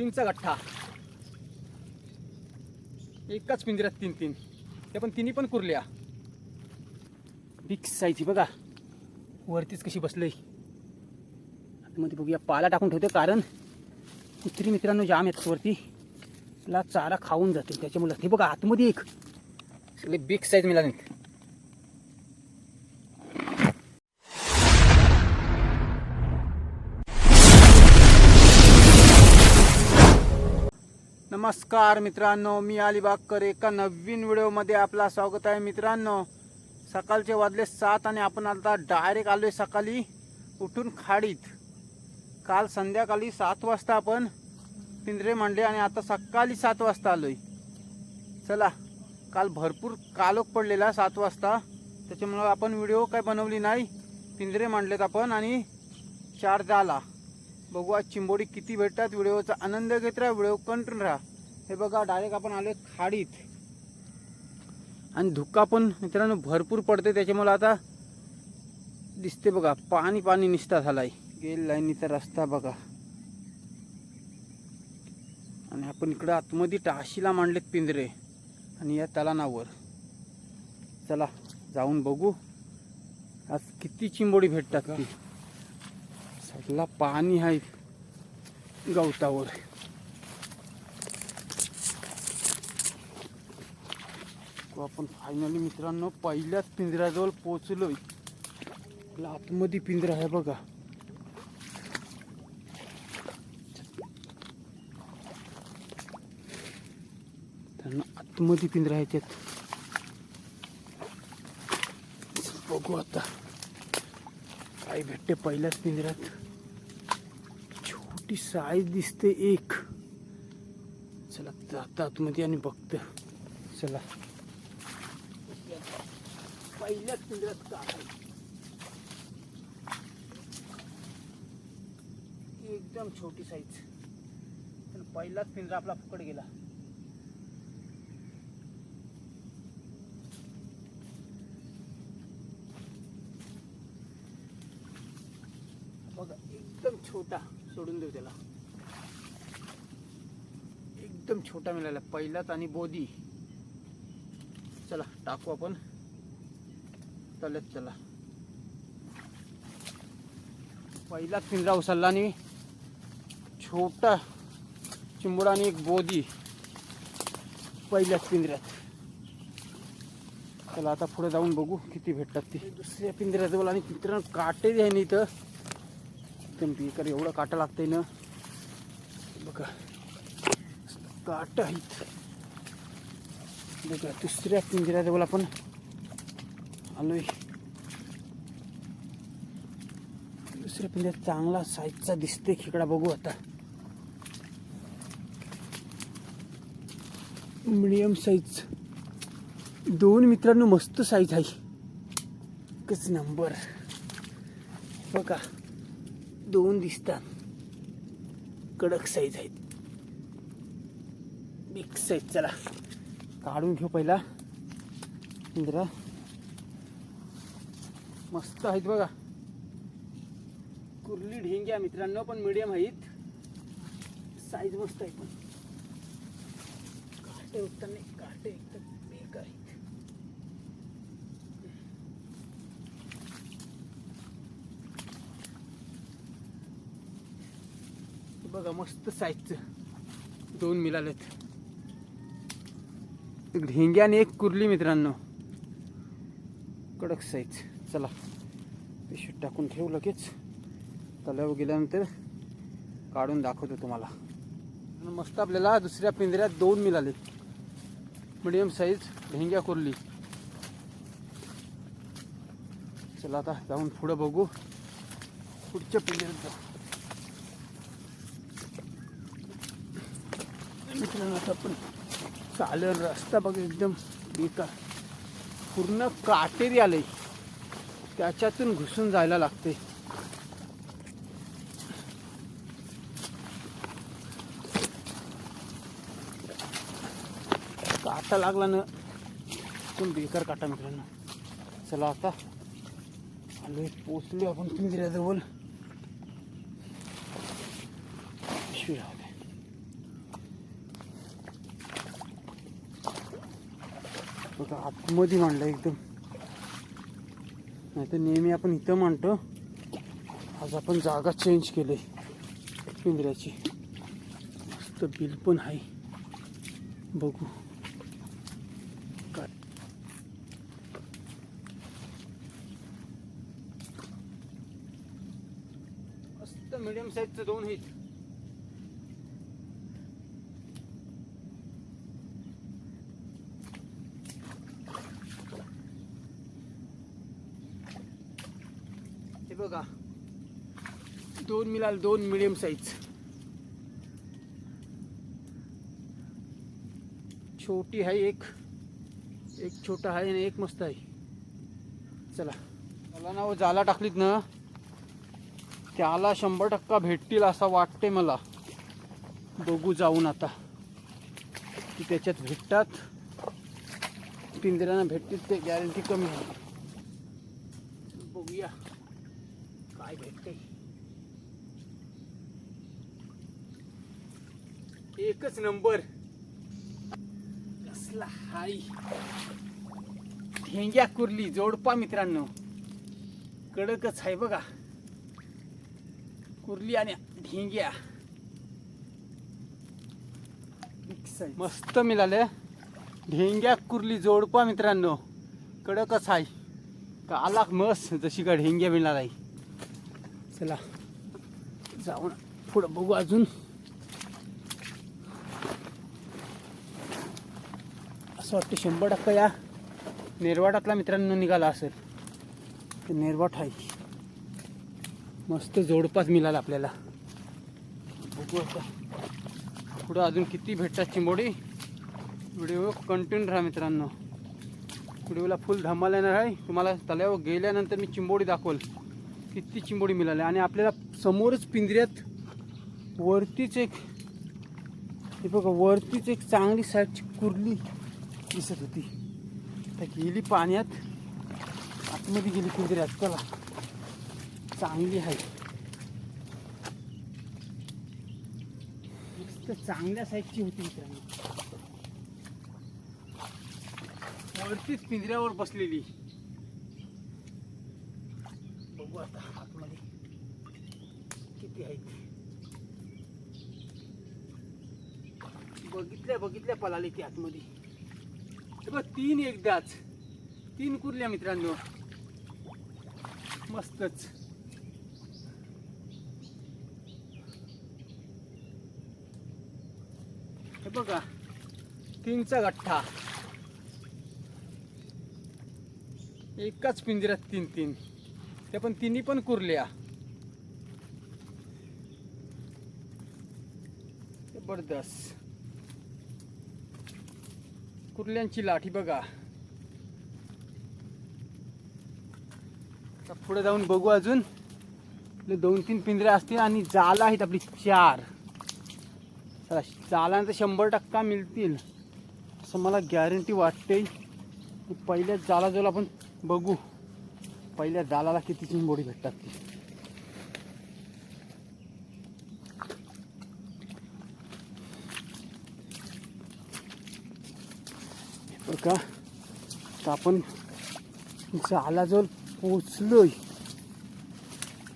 तीनचा गठ्ठा. एकाच पिंजऱ्यात तीन तीन. ते पण तिन्ही पण कुरल्या. बिग साईज बघा. वरतीच कशी बसलंय. आतमध्ये बघूया. पाला टाकून ठेवते कारण कुत्री मित्रांनो जाम येतात वरती. ला चारा खाऊन जाते त्याच्यामुळे हे बघा आतमध्ये एक. सगळे बिग साईज मिळाले नमस्कार मित्रांनो मी अलिबागकर एका नवीन व्हिडिओमध्ये आपला स्वागत आहे मित्रांनो. सकाळचे वाजले सात आणि आपण आता डायरेक्ट आलो आहे सकाळी उठून खाडीत. काल संध्याकाळी सात वाजता आपण पिंजरे मांडले आणि आता सकाळी सात वाजता आलो आहे चला काल भरपूर कालोख पडलेला सात वाजता. त्याच्यामुळं आपण व्हिडिओ काय बनवली नाही. पिंजरे मांडलेत आपण आणि चार झाला. बघू आज चिंबोडी किती भेटतात व्हिडिओचा आनंद घेत राहा व्हिडिओ कंटिन्यू राहा. हे बघा डायरेक्ट आपण आलो खाडीत. आणि धुक्का पण मित्रांनो भरपूर पडते त्याच्यामुळे आता दिसते बघा पाणी पाणी निसता झालाय. गेल लाईनीचा रस्ता बघा. आणि आपण इकडं आतमध्ये टाशीला मांडलेत पिंजरे आणि या तलानावर. चला जाऊन बघू. आज किती चिंबोडी भेटतात ती. सगळा पाणी आहे गवतावर. तो आपण फायनली मित्रांनो पहिल्याच पिंजऱ्याजवळ पोचलोय आपला आतमध्ये पिंजरा आहे बघा. त्यांना आतमध्ये पिंजरा आहे त्यात. बघू आता. काय भेटते पहिल्याच पिंजऱ्यात. छोटी साईज दिसते एक. चला जाता आतमध्ये आणि बघत. चला. पहिल्याच पिंजऱ्यात काय एकदम छोटी साईज पण पहिलाच पिंजरा आपला फुकट गेला. बघा एकदम छोटा सोडून देऊ त्याला. एकदम छोटा मिळाला. पहिलाच आणि बोधी. चला टाकू आपण. तळ्यात चला. पहिलाच पिंजरा उचलला आणि छोटा चिंबुडा आणि एक बोदी पहिल्याच पिंजऱ्यात. चला आता पुढे जाऊन बघू किती भेटतात ते. दुसऱ्या पिंजऱ्याजवळ आणि मित्रांनो काटे जे आहे ना इथं. एकदम एवढं काटा लागतंय ना. बघा. काट आहेत. बघा दुसऱ्या पिंजऱ्याजवळ आपण आलोय. दुसऱ्या पिंजऱ्यात चांगला साईजचा दिसते खेकडा बघू आता. मिडियम साईज दोन मित्रांनो मस्त साईज आहे. एकच नंबर बघा दोन दिसतात. कडक साईज आहेत. बिग साईज चला काढून घेऊ पहिला. इंद्रा. मस्त आहेत बघा. कुर्ली ढेंग्या मित्रांनो पण मिडियम आहेत. साईज मस्त आहे पण. काटे उत्तर काटे एकदम बेकार आहेत. बघा मस्त साईजचं दोन मिळालेत. एक ढेंग्या आणि एक कुर्ली मित्रांनो. कडक साईज चला. पिशवीत टाकून ठेवू लगेच. तल्यावर गेल्यानंतर काढून दाखवतो तुम्हाला. मस्त आपल्याला दुसऱ्या पिंजऱ्यात दोन मिळाले मिडियम साईज ढेंग्या कोरली. चला आता जाऊन पुढं बघू. पुढच्या पिंजऱ्यात जाऊ. मित्रांनो आता आपण चालेल रस्ता बघ एकदम बेकार. पूर्ण काटेरी आले त्याच्यातून घुसून जायला लागते. काटा लागला ना एकदम बेकार काटा मित्रांनो चला आता आलो पोचलो आपण पिंजऱ्याजवळ. जवळ राहते आतमध्ये मांडलं एकदम. नाही तर नेहमी आपण इथं मांडतो. आज आपण जागा चेंज केली. पिंजऱ्याची. मस्त बिल पण आहे. बघू. काय? मस्त मिडियम साईजचं दोन हे बघा दोन मिळाल दोन मिडियम साईज छोटी आहे एक. एक छोटा आहे आणि एक मस्त आहे. चला. मला ना हो, जाला टाकलीत ना. त्याला शंभर टक्का भेटतील असं वाटते मला. बघू जाऊन आता. की त्याच्यात भेटतात. पिंजऱ्यांना भेटतील ते गॅरंटी कमी आहे. बघूया. काय भेटते एकच नंबर. कसला हाय. ढेंग्या कुर्ली जोडपा मित्रांनो. कडकच आहे बघा. कुर्ली आणि ढेंग्या. मस्त मिळाले. ढेंग्या कुर्ली जोडपा मित्रांनो. कडकच आहे का आला मस जशी का ढेंग्या मिळणार आहे. चला. जाऊन पुढं बघू अजून. असं वाटतं शंभर टक्का या नेरवाटातला मित्रांनो निघाला असेल. ते नेरवाट आहे मस्त जोडपास मिळाला आपल्याला. बघू आता. पुढं अजून किती भेटतात चिंबोडी? व्हिडिओ कंटिन्यू राहा मित्रांनो. व्हिडिओला फुल धमाल येणार आहे. तुम्हाला तल्यावर गेल्यानंतर मी चिंबोडी दाखवल. किती चिंबोडी मिळाली आणि आपल्याला समोरच पिंजऱ्यात वरतीच एक हे बघा वरतीच एक चांगली साईडची कुर्ली. दिसत होती तर गेली पाण्यात आतमध्ये गेली पिंजऱ्यात आत्ताला चांगली आहे. मस्त चांगल्या साईजची होती मित्रांनो. वरतीच पिंजऱ्यावर बसलेली. बघू आता आतमध्ये किती आहेत. बघितल्या बघितल्या पलाली ती आतमध्ये. हे तीन एकदाच. तीन कुरल्या मित्रांनो. मस्तच. हे बघा तीनचा गठ्ठा. एकाच पिंजऱ्यात तीन तीन. ते पण तिन्ही पण कुरल्या. जबरदस्त. कुर्ल्यांची लाठी बघा. आता पुढे जाऊन बघू अजून. दोन तीन पिंजऱ्या असतील आणि जाला आहेत आपली चार. चला जाला शंभर टक्का मिळतील. असं मला गॅरंटी वाटते पहिल्या जाला आपण बघू. पहिल्या जालाला किती चिंबोडी भेटतात ती. का? तर आपण जाला जर पोचलोय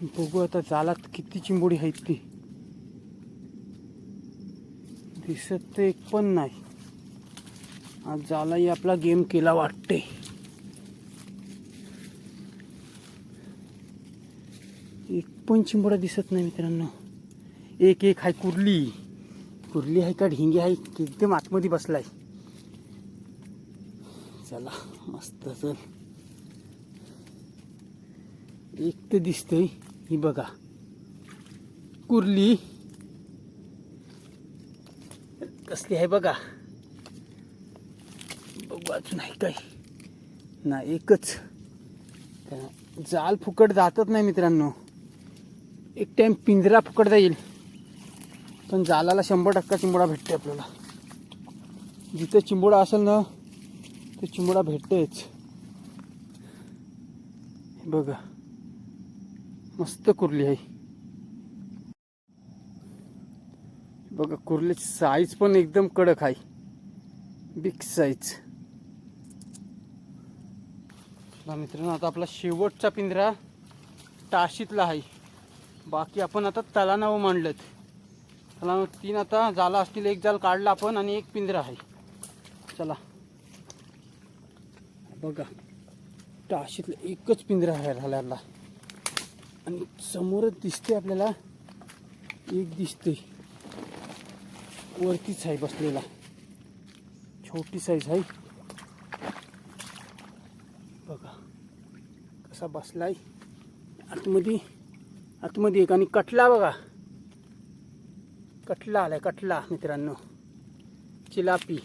बघू आता जालात किती चिंबोडी आहेत ती. दिसत तर एक पण नाही. आज जालाही आपला गेम केला वाटते एक पण चिंबोडा दिसत नाही मित्रांनो. एक एक आहे कुर्ली. कुर्ली आहे का? ढिंगी आहे? एकदम आतमध्ये बसलाय. चला मस्त चल. एक तर दिसतंय ही बघा. कुर्ली. कसली आहे बघा. बघू अजून आहे काय. ना एकच. जाल फुकट जातच नाही मित्रांनो. एक टाइम पिंजरा फुकट जाईल पण जालाला शंभर टक्का चिंबोडा भेटते आपल्याला. जिथं चिंबोडा असेल ना ते चिमुडा भेटतेच बघा. मस्त कुर्ली आहे. बघा कुर्लीची साईज पण एकदम कडक आहे. बिग साईज मित्रांनो आता आपला शेवटचा पिंजरा टाशीतला आहे. बाकी आपण आता तलानावं मांडलं तलानाव तीन आता झाला असतील एक जाल काढला आपण आणि एक पिंजरा आहे. चला. बघा टाशीतलं एकच पिंजरा आहे राहिल्याला आणि समोरच दिसते आपल्याला एक दिसते वरतीच आहे बसलेला. छोटी साईज आहे बघा कसा बसलाय. आतमध्ये आतमध्ये एक आणि कटला बघा. कटला आलाय कटला मित्रांनो. चिलापी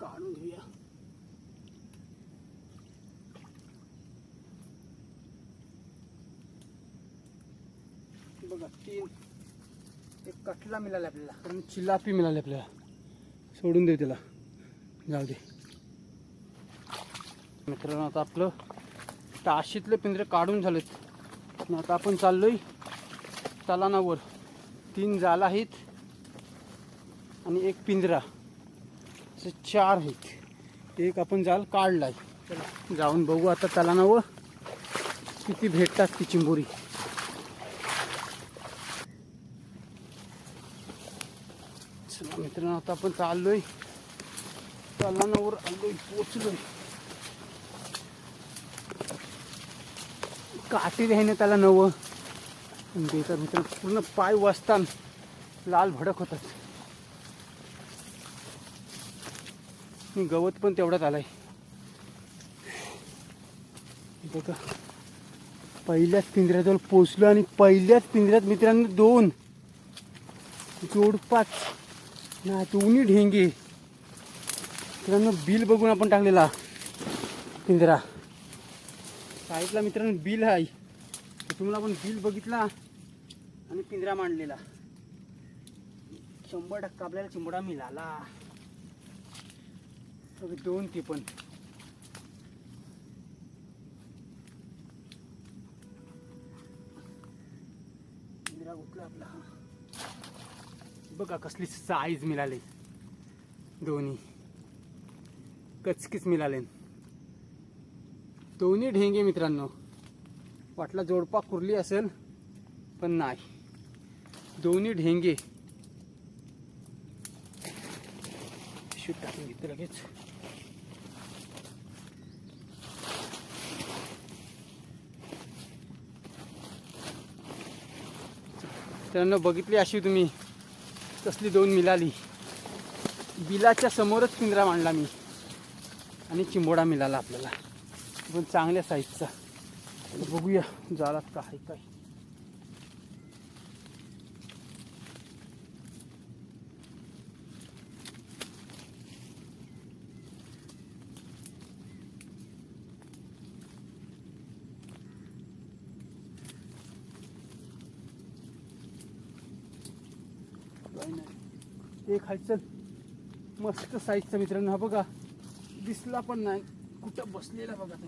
काढून घेऊया बघा तीन एक कटला मिळाला आपल्याला. कारण चिलापी मिळाली आपल्याला. सोडून देऊ त्याला. जाऊ दे. मित्रांनो आता आपलं ताशीतले पिंजरे काढून झालेत. आणि आता आपण चाललोय तलानावर. तीन जाल आहेत आणि एक पिंजरा. असे चार आहेत. एक आपण जाल काढलाय. चला. जाऊन बघू आता तलानावर किती भेटतात ती चिंबोरी चला मित्रांनो आता आपण चाललोय. चालनावर आलोय पोचलोय. काठी राहिने त्याला नवं. देतात मित्र पूर्ण पाय वाजतान लाल भडक होतात. मी गवत पण तेवढ्यात आलाय. बघा. पहिल्याच पिंजऱ्याजवळ पोचलो आणि पहिल्याच पिंजऱ्यात मित्रांनो दोन. जोडपाच. ना उनी ढेंगे. मित्रांनो बिल बघून आपण टाकलेला. पिंजरा साईडला मित्रांनो बिल आहे. तुम्हाला आपण बिल बघितला आणि पिंजरा मांडलेला. शंभर टक्का आपल्याला चिंबडा मिळाला. दोन ते पण. पिंजरा उठला आपला. बघा कसली साईज मिळाली. दोन्ही. कचकीच मिळाले. दोन्ही ढेंगे मित्रांनो. वाटला जोडपा कुरली असेल पण नाही. दोन्ही ढेंगे. शूट टाकून घेते लगेच. मित्रांनो बघितली अशी तुम्ही तसली दोन मिळाली बिलाच्या समोरच पिंजरा मांडला मी. आणि चिंबोडा मिळाला आपल्याला. पण चांगल्या साईजचा बघूया जाळात काय काय. एक आहे मस्त साईजचा मित्रांनो हा बघा. दिसला पण नाही. कुठं बसलेला बघा तो.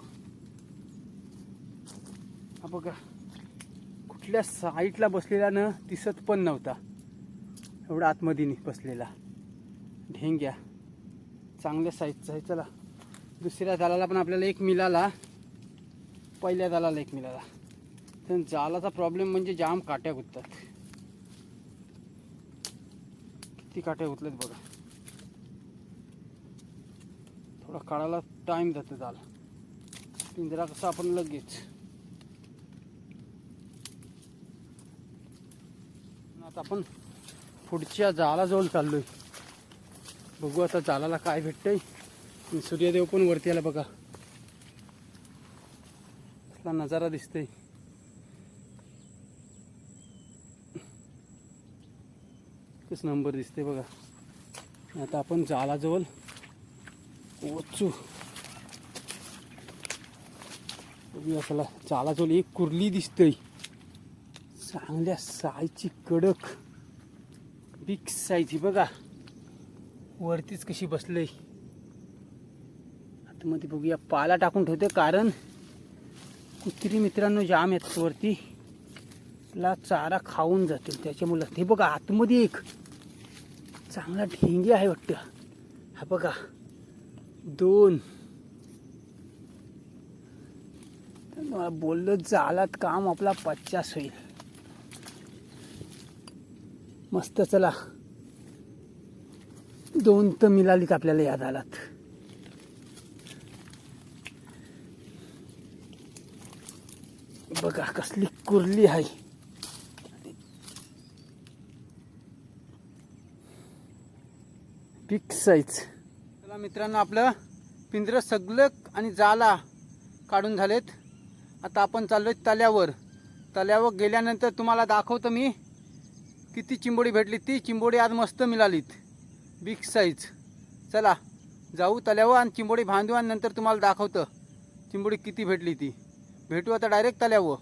हा बघा. कुठल्या साईटला बसलेला न दिसत पण नव्हता. एवढा आतमधीनी बसलेला. ढेंग्या चांगल्या साईजचा आहे. चला. दुसऱ्या जालाला पण आपल्याला एक मिळाला. पहिल्या जालाला एक मिळाला. तर जालाचा प्रॉब्लेम म्हणजे जाम काट्या गुततात. किती काटे उतलेत बघा. थोडा काढायला टाइम जातो जाल पिंजरा कसा आपण लगेच. आता आपण पुढच्या जालाजवळ चाललोय. बघू आता जालाला काय भेटतंय. सूर्यदेव पण वरती आला बघा. कसला नजारा दिसतंय. एकच नंबर दिसते बघा. आता आपण जालाजवळ पोचू असला जालाजवळ एक कुर्ली दिसतंय. चांगल्या सायची कडक बिग साईज ही बघा. वरतीच कशी बसलंय. आतमध्ये बघूया पाला टाकून ठेवते कारण कुत्री मित्रांनो जाम येतात वरती. ला चारा खाऊन जातील. त्याच्यामुळं ते बघा आतमध्ये एक चांगला ढेंगे आहे वाटतं. हा बघा. दोन. तर मला बोललं काम आपला पचास होईल. मस्त चला. दोन तर मिळालीत आपल्याला याद आलात बघा कसली कुरली आहे. बिग साईज चला मित्रांनो आपलं पिंजरं सगळं आणि जाला काढून झालेत. आता आपण चाललोय तल्यावर. तल्यावर गेल्यानंतर तुम्हाला दाखवतो मी किती चिंबोडी भेटली. ती चिंबोडी आज मस्त मिळालीत. बिग साईज चला जाऊ तल्यावर आणि चिंबोडी बांधू आणि नंतर तुम्हाला दाखवतं चिंबोडी किती भेटली ती. भेटू आता डायरेक्ट तल्यावर.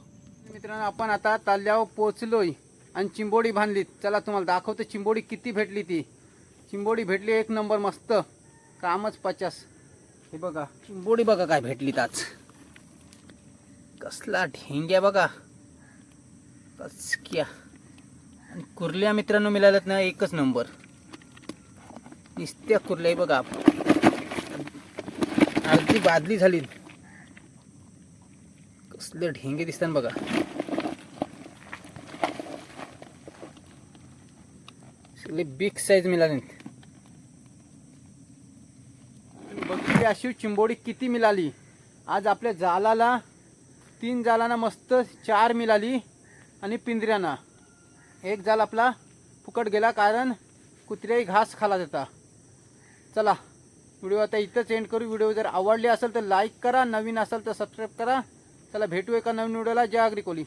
मित्रांनो आपण आता तल्यावर पोचलोय आणि चिंबोडी बांधलीत. चला तुम्हाला दाखवतो चिंबोडी किती भेटली ती. चिंबोडी भेटली एक नंबर मस्त. कामच पचास. हे बघा. चिंबोडी बघा काय भेटलीत आज. कसला ढेंग्या बघा. कचक्या आणि कुर्ल्या मित्रांनो मिळाल्यात ना एकच नंबर. नुसत्या कुर्ल्या बघा. अगदी बादली झाली. कसले ढेंगे दिसतात बघा. सगळे बिग साईज मिळाले आपली अशी चिंबोडी किती मिळाली? आज आपल्या जालाला तीन जालांना मस्त चार मिळाली आणि पिंजऱ्यांना. एक जाल आपला फुकट गेला कारण कुत्र्याही घास खाला जाता चला व्हिडिओ आता इथंच एंड करू. व्हिडिओ जर आवडले असेल तर लाईक करा नवीन असेल तर सबस्क्राईब करा. चला भेटू एका नवीन व्हिडिओला. जय अग्री कोली.